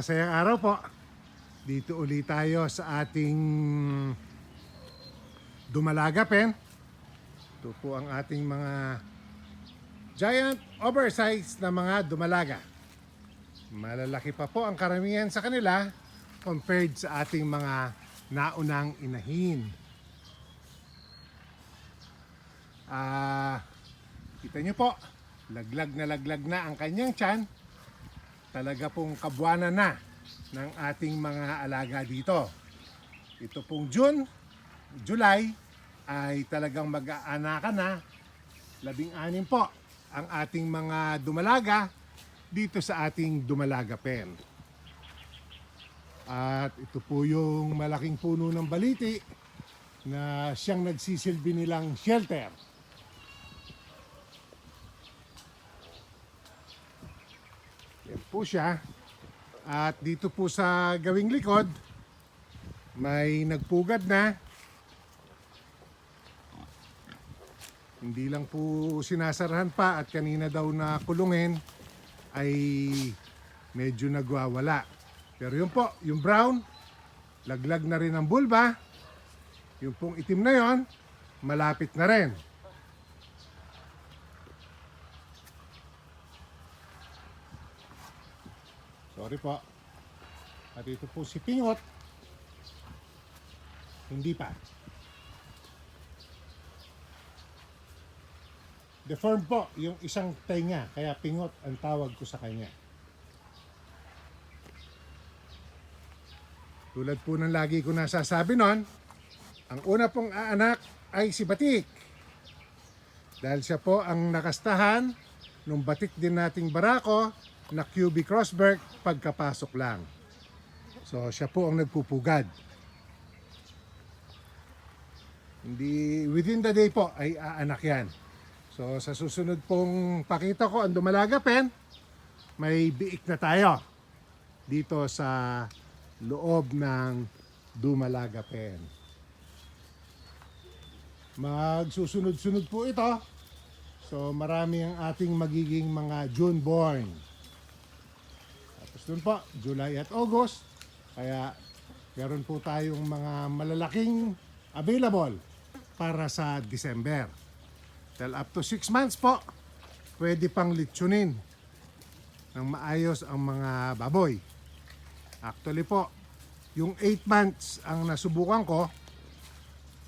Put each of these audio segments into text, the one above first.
masayang araw po. Dito uli tayo sa ating Dumalaga Pen. Ito po ang ating mga giant oversized na mga dumalaga. Malalaki pa po ang karamihan sa kanila compared sa ating mga naunang inahin. Ah, kita nyo po, laglag na laglag na ang kanyang tiyan. Talaga pong kabuanan na ng ating mga alaga dito. Ito pong June, July ay talagang mag-aanakan na. Labing anim po ang ating mga dumalaga dito sa ating Dumalaga Pen. At ito po yung malaking puno ng baliti na siyang nagsisilbi nilang shelter. Po siya. At dito po sa gawing likod, may nagpugad na. Hindi lang po sinasarahan pa at kanina daw na kulungin ay medyo nagwawala. Pero yun po, yung brown, laglag na rin ang bulba. Yung pong itim na yon, malapit na rin. Sorry po. At ito po si Pingot. Hindi pa. Deformed po yung isang tenga, kaya Pingot ang tawag ko sa kanya. Tulad po ng lagi ko nasasabi nun, ang una pong aanak ay si Batik. Dahil siya po ang nakastahan nung batik din nating barako na QB Crossberg pagkapasok lang. So siya po ang nagpupugad. Hindi within the day po ay aanak yan. So sa susunod pong pakita ko ang Dumalaga Pen, may biik na tayo dito sa loob ng Dumalaga Pen. Magsusunod-sunod po ito. So marami ang ating magiging mga June born. Dun po, July at August. Kaya meron po tayong mga malalaking available para sa December. Dahil up to 6 months po, pwede pang litsunin ng maayos ang mga baboy. Actually po, yung 8 months ang nasubukan ko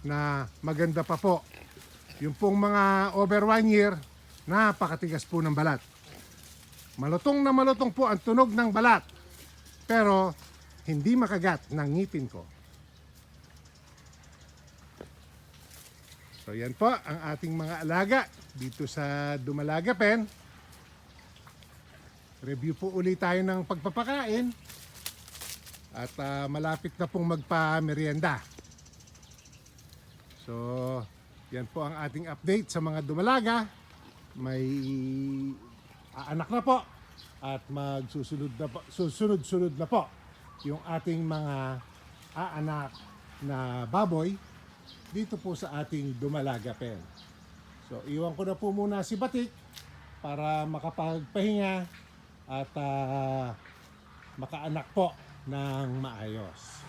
na maganda pa po. Yung pong mga over 1 year, napakatigas po ng balat. Malutong na malutong po ang tunog ng balat. Pero hindi makagat ng ngipin ko. So yan po ang ating mga alaga dito sa Dumalaga Pen. Review po ulit tayo ng pagpapakain. At ah, malapit na pong magpa-merienda. So, yan po ang ating update sa mga dumalaga. May aanak na po at magsusunod na po, susunod-sunod na po yung ating mga aanak na baboy dito po sa ating Dumalaga Pen. So, iwan ko na po muna si Batik para makapagpahinga at ah, makaanak po ng maayos.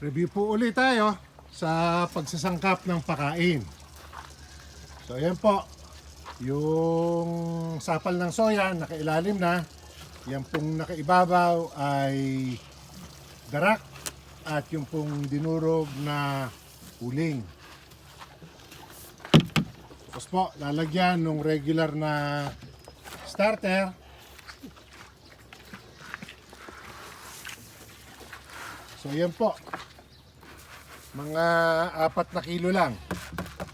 Review po ulit tayo sa pagsasangkap ng pakain. So ayan po, yung sapal ng soya nakailalim na. Yan pong nakaibabaw ay darak at yung pong dinurog na uling. Tapos po, lalagyan ng regular na starter. So yan po, mga apat na kilo lang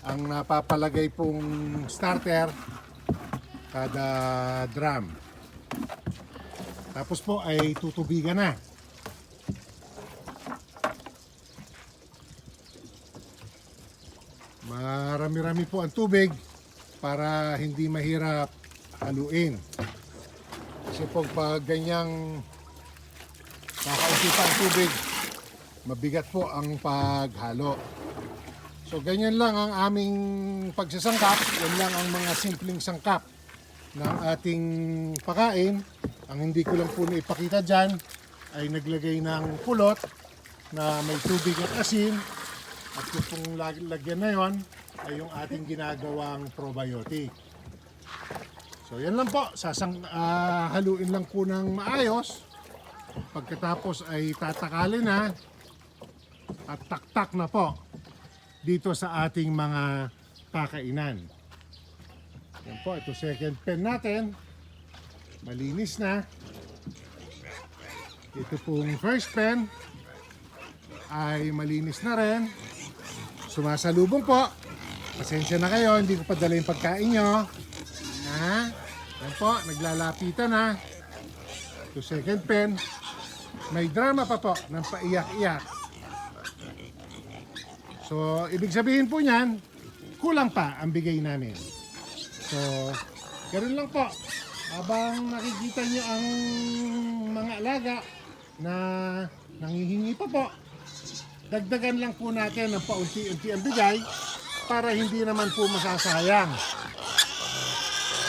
ang napapalagay pong starter kada drum. Tapos po ay tutubigan na. Marami-rami po ang tubig para hindi mahirap haluin. Kasi po pag ganyang kakaunti pa tubig, mabigat po ang paghalo. So ganyan lang ang aming pagsasangkap, yan lang ang mga simpleng sangkap ng ating pakain. Ang hindi ko lang po ipakita dyan ay naglagay ng pulot na may tubig at asin. At lag- lagyan na yon ay yung ating ginagawang probiotic. So yan lang po, sasang ah, haluin lang po ng maayos. Pagkatapos ay tatakalin na at taktak na po dito sa ating mga pakainan. Yan po, ito second pen natin. Malinis na. Ito pong first pen ay malinis na rin. Sumasalubong po. Pasensya na kayo, hindi ko padala yung pagkain nyo. Ha? Yan po, naglalapitan na. Ito second pen. May drama pa po ng paiyak-iyak. So, ibig sabihin po niyan, kulang pa ang bigay namin. So, ganoon lang po. Habang nakikita niyo ang mga alaga na nangihingi pa po, dagdagan lang po natin ng paunti-unti ang bigay para hindi naman po masasayang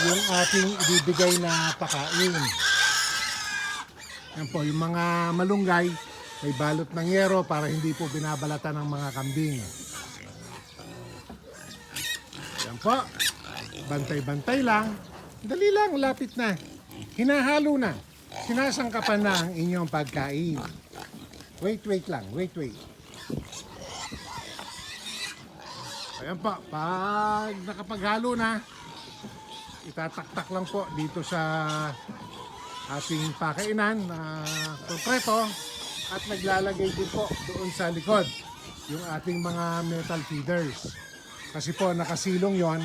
yung ating ibibigay na pakain. Yan po, yung mga malunggay, may balot ng yero para hindi po binabalatan ng mga kambing. Yan po. Bantay-bantay lang. Dali lang, lapit na. Hinahalo na. Sinasangkapan na ang inyong pagkain. Wait, wait lang. Wait, wait. Ayan po. Pag nakapaghalo na, itataktak lang po dito sa ating pakainan na kompleto at naglalagay din po doon sa likod yung ating mga metal feeders. Kasi po nakasilong yon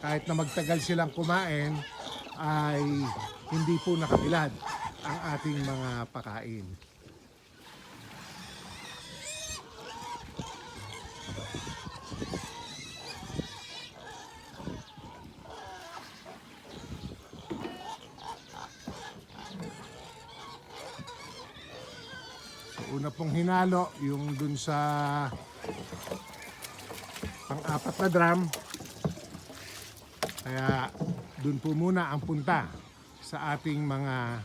kahit na magtagal silang kumain ay hindi po nakabilad ang ating mga pakain. Una pong hinalo yung dun sa pang-apat na drum. Kaya dun po muna ang punta sa ating mga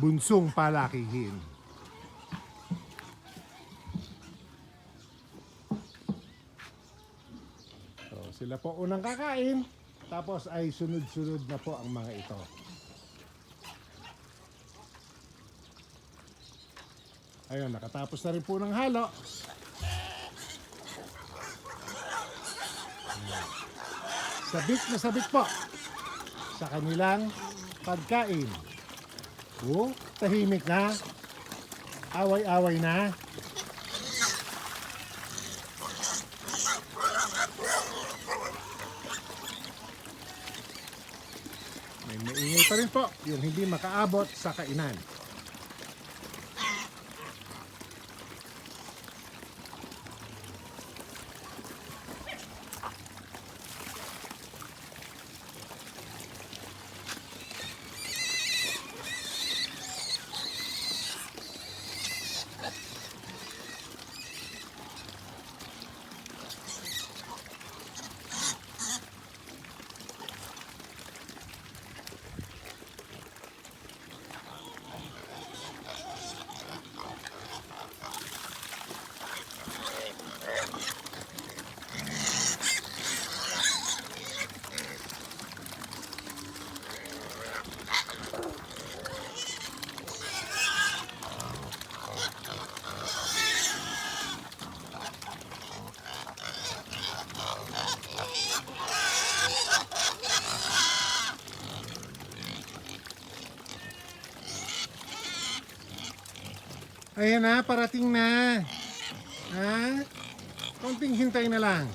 bunsong palakihin. So, sila po unang kakain, tapos ay sunod-sunod na po ang mga ito. Ayun, nakatapos na rin po ng halo. Sabik na sabik po sa kanilang pagkain. Oh, tahimik na. Away-away na. May maingay pa rin po yung hindi makaabot sa kainan. Ayan na, parating na. Ha? Konting hintay na lang.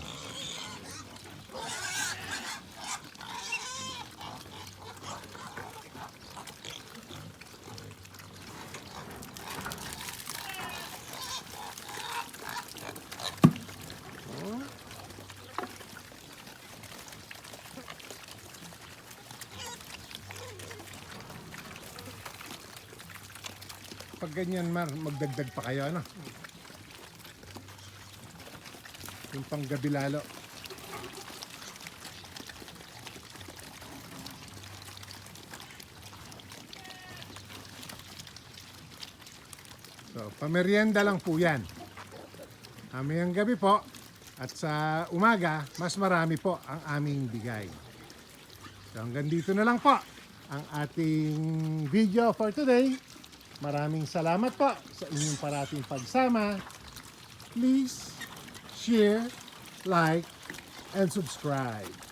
pag ganyan, Mar, magdagdag pa kayo, ano? Yung panggabi lalo. So, pamerienda lang po yan. Amayang gabi po at sa umaga, mas marami po ang aming bigay. So hanggang dito na lang po ang ating video for today. Maraming salamat po sa inyong parating pagsama. Please share, like, and subscribe.